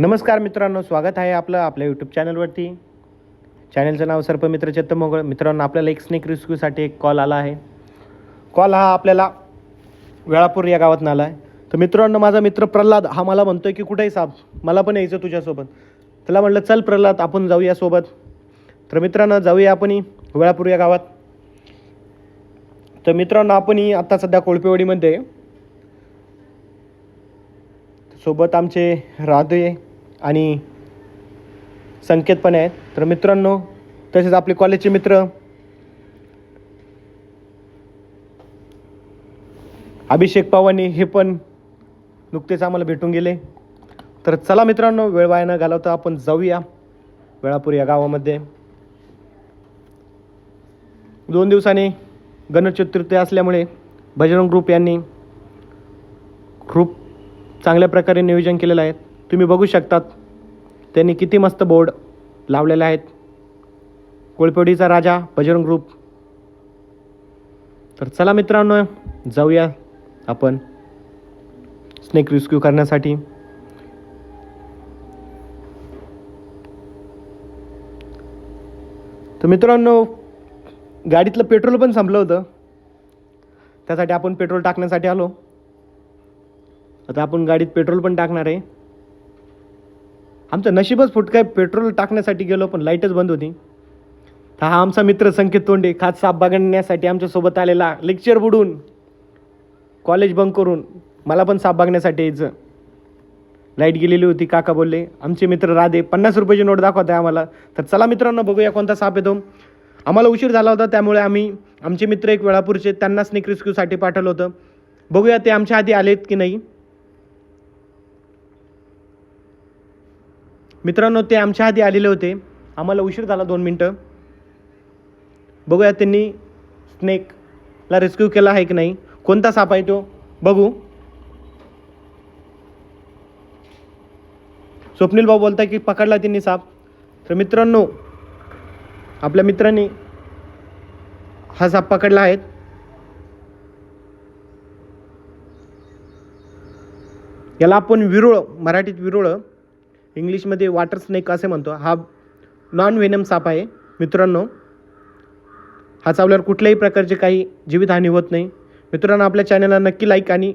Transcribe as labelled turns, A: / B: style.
A: नमस्कार मित्रांनो स्वागत आहे आपलं आपल्या यूट्यूब चॅनलवरती चॅनलचं नाव सर्पमित्र चत्तमोगळ. मित्रांनो आपल्याला एक स्नेक रेस्क्यूसाठी एक कॉल आला आहे. कॉल हा आपल्याला वेळापूर या गावात आला आहे. तर मित्रांनो माझा मित्र प्रल्हाद हा मला म्हणतो आहे की कुठेही साप मला पण यायचं तुझ्यासोबत. त्याला म्हटलं चल प्रल्हाद आपण जाऊया सोबत. तर मित्रांनो जाऊया आपण वेळापूर या गावात. तर मित्रांनो आपणही आत्ता सध्या कोळपेवाडीमध्ये. सोबत आमचे राधे आणि संकेत पण आहेत. तर मित्रांनो तसेच आपले कॉलेजचे मित्र अभिषेक पवानी हे पण नुकतेच आम्हाला भेटून गेले. तर चला मित्रांनो वेळ वाया न घालवता आपण जाऊया वेळापूर या गावामध्ये. दोन दिवसांनी गणेश चतुर्थी असल्यामुळे भजरंग ग्रुप यांनी खूप चांगल्या प्रकारे नियोजन केलेलं आहे. तुम्ही बघू शकतात त्यांनी किती मस्त बोर्ड लावलेले आहेत. कोळपेवाडीचा राजा बजरंग ग्रुप तर चला मित्रांनो जाऊया आपण स्नेक रेस्क्यू करण्यासाठी. तर मित्रांनो गाडीतलं पेट्रोल पण संपलं होतं. त्यासाठी आपण पेट्रोल टाकण्यासाठी आलो. आता आपण गाडीत पेट्रोल पण टाकणार आहे. आमचं नशीबच फुटकाय पेट्रोल टाकण्यासाठी गेलो पण लाईटच बंद होती. तर हा आमचा मित्र संकेत तोंडे खात साप बघण्यासाठी आमच्यासोबत आलेला. लेक्चर बुडून कॉलेज बंक करून मला पण साप बघण्यासाठी यायचं. लाइट गेलेली होती काका बोलले आमचे मित्र राधे पन्नास रुपयाची नोट दाखवत आहे आम्हाला. तर चला मित्रांनो बघूया कोणता साप येतो. आम्हाला उशीर झाला होता त्यामुळे आम्ही आमचे मित्र एक वेळापूरचे त्यांना स्नेक रेस्क्यूसाठी पाठवलं होतं. बघूया ते आमच्या आधी आलेत की नाही. मित्रांनो ते आमच्या आधी आलेले होते. आम्हाला उशीर झाला दोन मिनटं. बघूया त्यांनी स्नेकला रेस्क्यू केला आहे की नाही. कोणता साप आहे तो? बघू. स्वप्नील भाऊ बोलताय की पकडला त्यांनी साप. तर मित्रांनो आपल्या मित्रांनी हा साप पकडला आहे. याला आपण विरुळ मराठीत विरुळ इंग्लिशमध्ये वॉटर स्नेक असे म्हणतो. हा नॉन व्हेनम साप आहे. मित्रांनो हा चावल्यावर कुठल्याही प्रकारचे काही जीवितहानी होत नाही. मित्रांनो आपल्या चॅनलला नक्की लाईक आणि